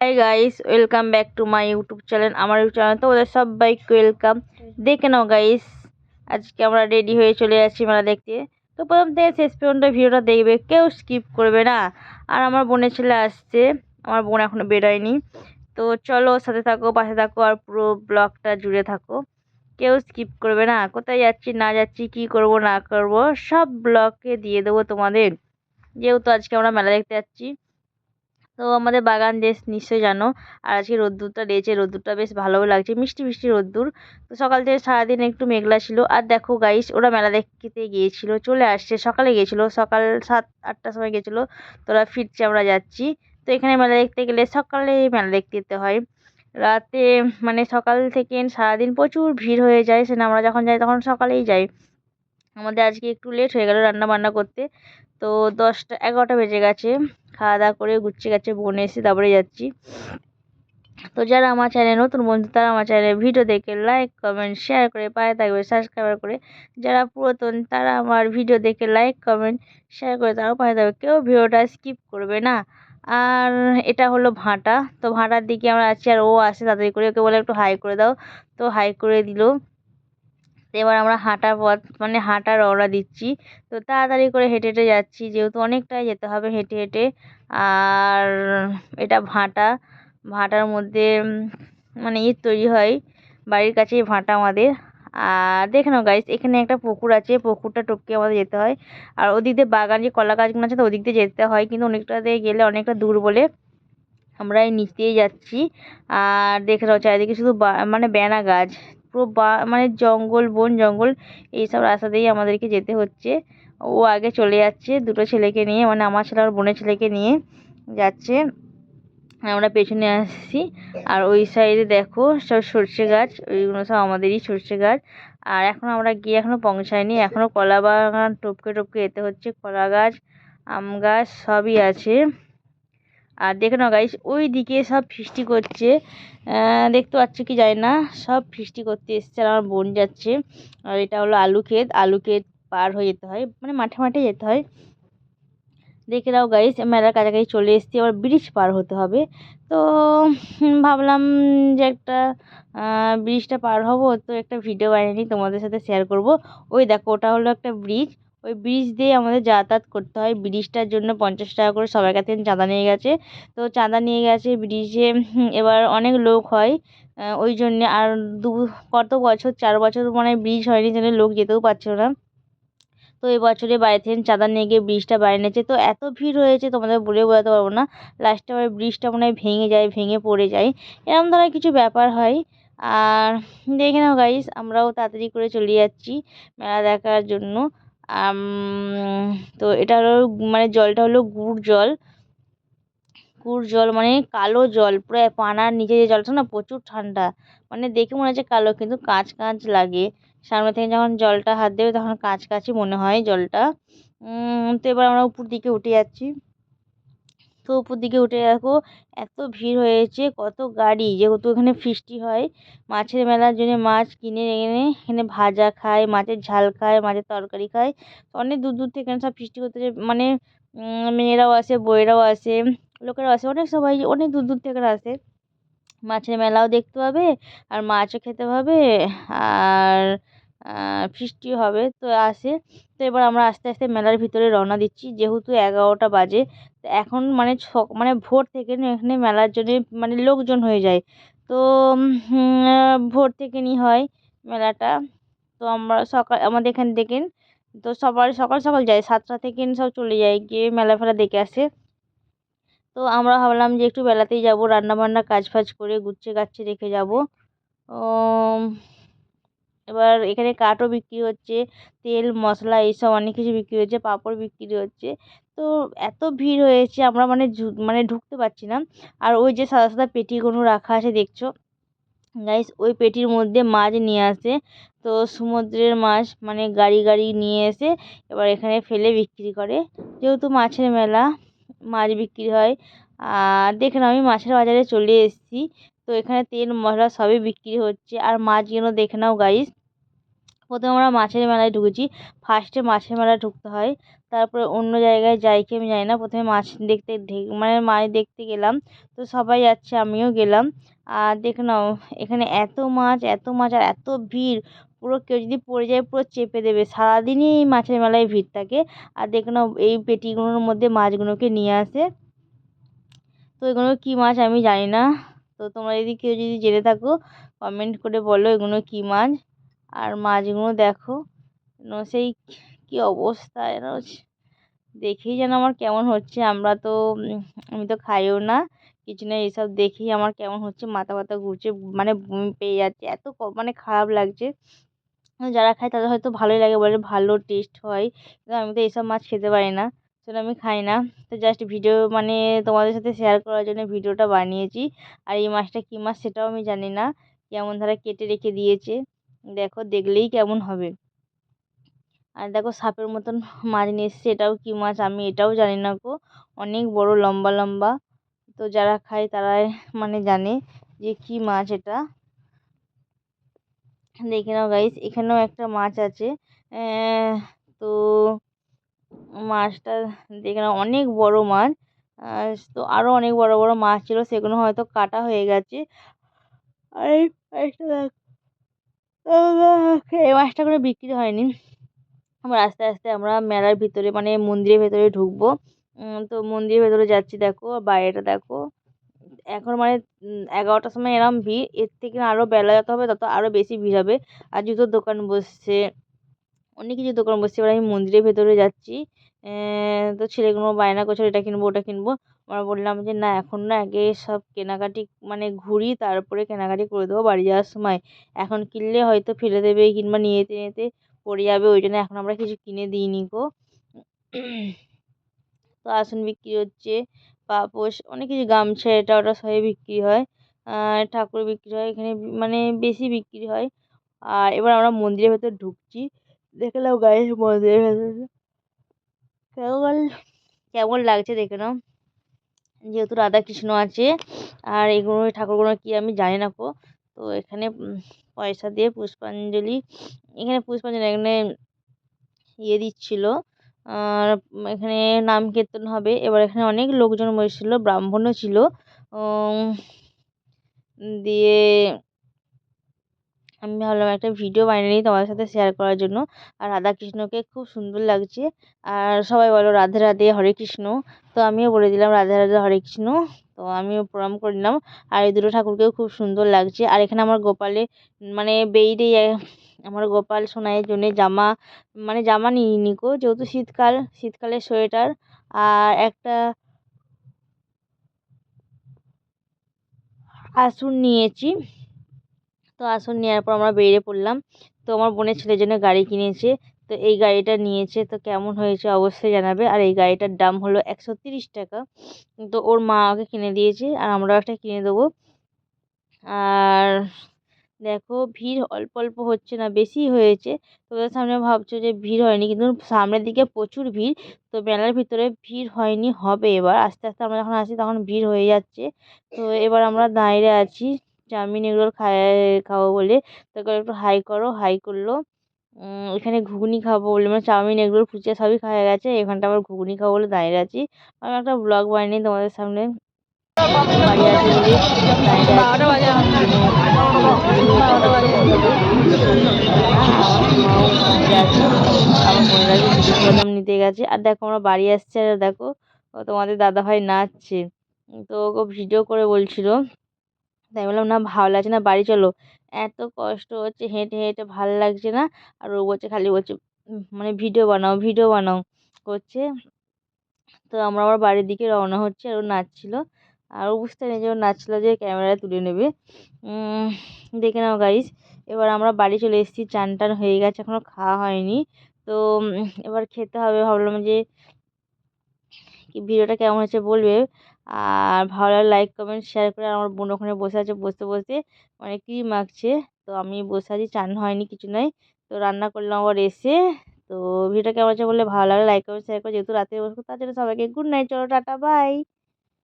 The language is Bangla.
Hi guys welcome back to my YouTube channel আমার ইউটিউব চ্যানেল তো ওদের সবাইকে ওয়েলকাম দেখে নাও গাইস আজকে আমরা রেডি হয়ে চলে যাচ্ছি মেলা দেখতে। তো প্রথম থেকে শেষ পর্যন্ত ভিডিওটা দেখবে, কেউ স্কিপ করবে না। আর আমার বোনের ছেলে আসছে, আমার বোন এখনও বেরোয়নি। তো চলো সাথে থাকো, পাশে থাকো আর পুরো ব্লগটা জুড়ে থাকো। কেউ স্কিপ করবে না, কোথায় যাচ্ছি, না যাচ্ছি, কি করব, না করব, সব ব্লগে দিয়ে দেবো তোমাদের। যেহেতু আজকে আমরা মেলা দেখতে যাচ্ছি। তো আমাদের বাগান দেশ নিশ্চয়ই জানো। আর আজকে রোদ্দুরটা দিয়েছে রোদ্দুরটা বেশ ভালোও লাগছে, মিষ্টি মিষ্টি রোদ্দুর। তো সকাল থেকে সারাদিন একটু মেঘলা ছিল। আর দেখো গাইস ওরা মেলা দেখতে গিয়েছিল, চলে আসছে, সকালে গিয়েছিল, সকাল সাত, আটটার সময় গেছিল তোরা ফিরছে, আমরা যাচ্ছি। তো এখানে মেলা দেখতে গেলে সকালে মেলা দেখতে যেতে হয়। রাতে মানে সকাল থেকে সারাদিন প্রচুর ভিড় হয়ে যায় সেটা আমরা যখন যাই তখন সকালেই যাই। আমাদের আজকে একটু লেট হয়ে গেল রান্না বান্না করতে। তো দশটা, এগারোটা বেজে গেছে। খাওয়া দাওয়া করে গুছিয়ে গেছে, বোন এসে তারপরে যাচ্ছি। তো যারা আমার চ্যানেল নতুন বন্ধু, তারা আমার চ্যানেলে ভিডিও দেখে লাইক কমেন্ট শেয়ার করে পায়ে থাকবে সাবস্ক্রাইবার করে। যারা পুরাতন, তারা আমার ভিডিও দেখে লাইক কমেন্ট শেয়ার করে তারাও পায়ে থাকবে। কেউ ভিডিওটা স্কিপ করবে না। আর এটা হলো ভাঁটা। তো ভাঁটার দিকে আমরা আছি আর ও আসে তাড়াতাড়ি করে ওকে বলে একটু হাই করে দাও। তো হাই করে দিল। তো এবার আমরা হাঁটার পথ মানে হাঁটা রওনা দিচ্ছি। তো তাড়াতাড়ি করে হেঁটে হেঁটে যাচ্ছি, যেহেতু অনেকটাই যেতে হবে হেঁটে হেঁটে। আর এটা ভাঁটা, ভাঁটার মধ্যে মানে ইট তৈরি হয়, বাড়ির কাছেই ভাঁটা আমাদের। আর দেখে নাও গাইস এখানে একটা পুকুর আছে, পুকুরটা টপকে আমাদের যেতে হয়। আর ওদিক দিয়ে বাগান, যে কলা গাছগুলো আছে তো ওদিক দিয়ে যেতে হয়, কিন্তু অনেকটা দিয়ে গেলে অনেকটা দূর বলে আমরা এই নিচ দিয়েই যাচ্ছি। আর দেখে নাও চারিদিকে শুধু মানে বেনা গাছ। পুরো বা মানে জঙ্গল, বন, জঙ্গল এইসব রাস্তা দিয়েই আমাদেরকে যেতে হচ্ছে। ও আগে চলে যাচ্ছে দুটো ছেলেকে নিয়ে মানে আমার ছেলে আর বোনের ছেলেকে নিয়ে যাচ্ছে। আমরা পেছনে আসছি। আর ওই সাইডে দেখো সব সর্ষে গাছ, ওইগুলো সব আমাদেরই সর্ষে গাছ। আর এখন আমরা গিয়ে এখনও পৌঁছাইনি এখনও কলা বাগান টপকে টপকে যেতে হচ্ছে। কলা গাছ, আম গাছ সবই আছে। আর দেখে নাও গাইস ওই দিকে সব ফিস্টি করছে দেখতে পাচ্ছ কি যায় না, সব ফিস্টি করতে এসছে আর আমার বোন যাচ্ছে। আর এটা হলো আলু ক্ষেত আলু ক্ষেত পার হয়ে যেতে হয় মানে মাঠে মাঠে যেতে হয়। দেখে নাও গাইস মেলার কাছাকাছি চলে এসেছি, আবার ব্রিজ পার হতে হবে। তো ভাবলাম যে একটা ব্রিজটা পার হব, তো একটা ভিডিও বানিয়ে তোমাদের সাথে শেয়ার করব। ওই দেখো, ওটা হলো একটা ব্রিজ ওই ব্রিজ দিয়ে আমাদের যাতায়াত করতে হয়। ব্রিজটার জন্য পঞ্চাশ টাকা করে সবার কাছে চাঁদা নিয়ে গেছে। তো চাঁদা নিয়ে গেছে ব্রিজে এবার অনেক লোক হয়। ওই জন্যে আর দু, কত বছর, চার বছর মানে ব্রিজ হয়নি জন্য লোক যেতেও পারছিল না। তো এই বছরে বাইরে থেকে চাঁদা নিয়ে গিয়ে ব্রিজটা বানিয়েছে তো এত ভিড় হয়েছে তোমাদের বলে বোঝাতে পারব না। লাস্টে আবার ব্রিজটা মনে হয় ভেঙে যায়, ভেঙে পড়ে যায়। এরকম ধরনের কিছু ব্যাপার হয়। আর দেখে নাও গাইস আমরাও তাড়াতাড়ি করে চলে যাচ্ছি মেলা দেখার জন্য। তো এটা হলো মানে জলটা হলো গুড় জল। গুড় জল মানে কালো জল, পুরো পানার নিচে যে জলটা না প্রচুর ঠান্ডা। মানে দেখে মনে হচ্ছে কালো, কিন্তু কাঁচ কাঁচ লাগে। সামনে থেকে যখন জলটা হাত দেবে তখন কাঁচ কাঁচই মনে হয় জলটা। তো এবার আমরা উপর দিকে উঠে যাচ্ছি। উপর দিকে উঠে দেখো এত ভিড় হয়েছে, কত গাড়ি। যেহেতু এখানে ফিস্টি হয়, মাছের মেলার জন্য মাছ কিনে এনে এখানে ভাজা খায়, মাছের ঝাল খায়, মাছের তরকারি খায়। অনেক দূর দূর থেকে এখানে সব ফিস্টি করতে যায়। মানে মেয়েরাও আসে, বইয়েরাও আসে, লোকেরাও আসে, অনেক সবাই অনেক দূর দূর থেকে আসে। মাছের মেলাও দেখতে পাবে, আর মাছও খেতে পাবে, আর ফিস্টিও হবে, তো আসে। তো এবার আমরা আস্তে আস্তে মেলার ভিতরে রওনা দিচ্ছি। যেহেতু এগারোটা বাজে এখন মানে ছ মানে ভোর থেকে এখানে মেলার জন্যে মানে লোকজন হয়ে যায়। তো ভোর থেকে নি হয় মেলাটা। তো আমরা সকাল, আমাদের এখান থেকে, তো সবার, সকাল সকাল যায়। সাতটা থেকে সব চলে যায়, গিয়ে মেলা ফেলা দেখে আসে। তো আমরা ভাবলাম যে একটু বেলাতেই যাব রান্নাবান্না কাজ ফাজ করে গুছিয়ে গাছিয়ে রেখে যাব। এবার এখানে কাঠও বিক্রি হচ্ছে, তেল, মশলা এইসব অনেক কিছু বিক্রি হচ্ছে, পাঁপড় বিক্রি হচ্ছে। তো এত ভিড় হয়েছে, আমরা মানে মানে ঢুকতে পারছি না। আর ওই যে সাদা সাদা পেটিগুলো রাখা আছে, দেখছ? গাইস ওই পেটির মধ্যে মাছ নিয়ে আসে। তো সমুদ্রের মাছ মানে গাড়ি গাড়ি নিয়ে এসে এবার এখানে ফেলে বিক্রি করে। যেহেতু মাছের মেলা, মাছ বিক্রি হয়। আর দেখেন আমি মাছের বাজারে চলে এসেছি। তো এখানে তেল, মশলা সবই বিক্রি হচ্ছে। আর মাছগুলো দেখে নাও গাইস প্রথমে আমরা মাছের মেলায় ঢুকেছি। ফার্স্টে মাছের মেলায় ঢুকতে হয়। তারপরে অন্য জায়গায় যাই কি আমি জানি না। প্রথমে মাছ দেখতে মানে মাছ দেখতে গেলাম। তো সবাই যাচ্ছে, আমিও গেলাম। আর দেখে নাও, এখানে এত মাছ এত মাছ আর এত ভিড়। পুরো কেউ যদি পড়ে যায়, পুরো চেপে দেবে। সারাদিনই এই মাছের মেলায় ভিড় থাকে। আর দেখে নাও, এই পেটিগুলোর মধ্যে মাছগুলোকে নিয়ে আসে। তো এগুলো কী মাছ আমি জানি না। তো তোমরা যদি কেউ যদি জেনে থাকো কমেন্ট করে বলো এগুলো কী মাছ। আর মাছগুলো দেখো সেই কী অবস্থা, যেন দেখেই যেন আমার কেমন হচ্ছে। আমরা তো আমি তো খাইও না, কিছু না এসব দেখেই আমার কেমন হচ্ছে, মাথা ব্যথা ঘুরছে মানে বমি পেয়ে যাচ্ছে। এত মানে খারাপ লাগছে। যারা খায় তাদের হয়তো ভালোই লাগে, বলে ভালো টেস্ট হয়। কিন্তু আমি তো এইসব মাছ খেতে পারি না সেটা আমি খাই না। তো জাস্ট ভিডিও মানে তোমাদের সাথে শেয়ার করার জন্য ভিডিওটা বানিয়েছি। আর এই মাছটা কী মাছ সেটাও আমি জানি না, কেমন ধারা কেটে রেখে দিয়েছে। দেখো দেখলেই কেমন হবে। আর দেখো সাপের মতন মাছ নিয়ে এসেছে, এটাও কী মাছ আমি এটাও জানি না গো। অনেক বড়, লম্বা লম্বা। তো যারা খায় তারাই মানে জানে যে কী মাছ এটা। দেখে নাও গাইস এখানেও একটা মাছ আছে। তো মাছটা দেখে নাও, অনেক বড় মাছ। তো আরও অনেক বড় বড় মাছ ছিল, সেগুলো হয়তো কাটা হয়ে গেছে। আর দেখ এই মাছটা করে বিক্রি হয়নি। আমরা আস্তে আস্তে আমরা মেলার ভিতরে মানে মন্দিরের ভেতরে ঢুকবো। তো মন্দিরের ভেতরে যাচ্ছি দেখো বাইরেটা দেখো। এখন মানে এগারোটার সময় এরম ভিড়, এর থেকে আরও বেলা যত হবে, তত আরও বেশি ভিড় হবে। আর জুতোর দোকান বসছে, অনেক কিছু দোকান বসছে, এবার আমি মন্দিরের ভেতরে যাচ্ছি। তো ছেলেগুলো বায়না করছিল এটা কিনবো, ওটা কিনবো? আমরা বললাম যে, না, এখন না, আগে সব কেনাকাটি মানে ঘুরি, তারপরে কেনাকাটি করে দেবো বাড়ি যাওয়ার সময়। এখন কিনলে হয়তো ফেলে দেবে কিংবা নিয়ে যেতে নিতে পড়ে যাবে, ওই জন্য এখন আমরা কিছু কিনে দিইনি গো। তো আসন বিক্রি হচ্ছে পাপোশ অনেক কিছু গামছা, এটা ওটা সবই বিক্রি হয়। ঠাকুর বিক্রি হয়, এখানে মানে বেশি বিক্রি হয়। আর এবার আমরা মন্দিরের ভেতর ঢুকছি। দেখে নাও গাইস, মন্দিরের ভেতরে। কেমন কেমন লাগছে দেখে নাও। যেহেতু রাধা কৃষ্ণ আছে, আর এগুলো ঠাকুরগুলো কি আমি জানি না কো তো এখানে পয়সা দিয়ে পুষ্পাঞ্জলি, এখানে পুষ্পাঞ্জলি এখানে ইয়ে দিচ্ছিল। আর এখানে নাম কীর্তন হবে। এবার এখানে অনেক লোকজন বসেছিল, ব্রাহ্মণও ছিল। দিয়ে আমি ভাবলাম একটা ভিডিও বানিয়ে নিই তোমাদের সাথে শেয়ার করার জন্য। আর রাধা কৃষ্ণকে খুব সুন্দর লাগছে। আর সবাই বলো রাধে রাধে, হরে কৃষ্ণ। তো আমিও বলে দিলাম রাধে রাধে, হরে কৃষ্ণ। তো আমিও প্রণাম করে নিলাম। আর এই দুটো ঠাকুরকেও খুব সুন্দর লাগছে। আর এখানে আমার গোপালে মানে বেইরে, আমার গোপাল সোনাইয়ের জন্য জামা মানে জামা নিয়ে নিকো যেহেতু শীতকাল, শীতকালের সোয়েটার। আর একটা আসন নিয়েছি। তো আসন নেওয়ার পর আমরা বেরিয়ে পড়লাম। তো আমার বোনের ছেলের জন্য গাড়ি কিনেছে। তো এই গাড়িটা নিয়েছে। তো কেমন হয়েছে অবশ্যই জানাবে। আর এই গাড়িটার দাম হলো একশো টাকা। তো ওর মা ওকে কিনে দিয়েছে। আর আমরাও একটা কিনে দেবো। আর দেখো, ভিড় অল্প অল্প হচ্ছে না, বেশি হয়েছে। তোদের সামনে ভাবছ যে ভিড় হয়নি, কিন্তু সামনের দিকে প্রচুর ভিড়। তো মেলার ভিতরে ভিড় হয়নি, হবে এবার। আস্তে আস্তে আমরা যখন আসি, তখন ভিড় হয়ে যাচ্ছে। তো এবার আমরা দাঁড়িয়ে আছি চাউমিন এগুলো খাই খাব বলে। তারপর একটু হাই করো হাই করল। এখানে ঘুগনি খাব বলে মানে চাউমিন এগুলো ফুচকা সবই খাওয়া গেছে। এখানটা আবার ঘুগনি খাব বলে দাঁড়িয়ে আছি। আমি একটা ব্লগ বানিয়ে তোমাদের সামনে বাড়ি আছে নিতে গেছে। আর দেখো আমরা বাড়ি আসছে, আর দেখো তোমাদের দাদাভাই নাচছে। তো ওকে ভিডিও করে বলছিল তাই বললাম, না, ভালো লাগছে না, বাড়ি চলো। এত কষ্ট হচ্ছে, হেঁটে হেঁটে ভালো লাগছে না। আর ও বলছে খালি বলছে মানে ভিডিও বানাও ভিডিও বানাও। করছে। তো আমরা আবার বাড়ির দিকে রওনা হচ্ছে আর ও নাচছিল। আর ও বুঝতে নেই যে ও নাচছিল যে ক্যামেরায় তুলে নেবে। দেখে নাও গাইস এবার আমরা বাড়ি চলে এসেছি চান টান হয়ে গেছে এখনও খাওয়া হয়নি। তো এবার খেতে হবে, ভাবলাম যে ভিডিওটা কেমন হয়েছে বলবে। আর ভালো লাগলে লাইক কমেন্ট শেয়ার করে আমার বোন ওখানে বসে আছে, বসতে বসতে মানে ক্রিম মাখছে তো আমি বসে আছি, চান হয়নি, কিছু নয় তো রান্না করলাম আবার এসে। তো ভিডিওটা কেমন হয়েছে বললে ভালো লাগলে লাইক কমেন্ট শেয়ার করে। যেহেতু রাতে বসবো, তার জন্য সবাইকে গুড নাইট চলো, টাটা বাই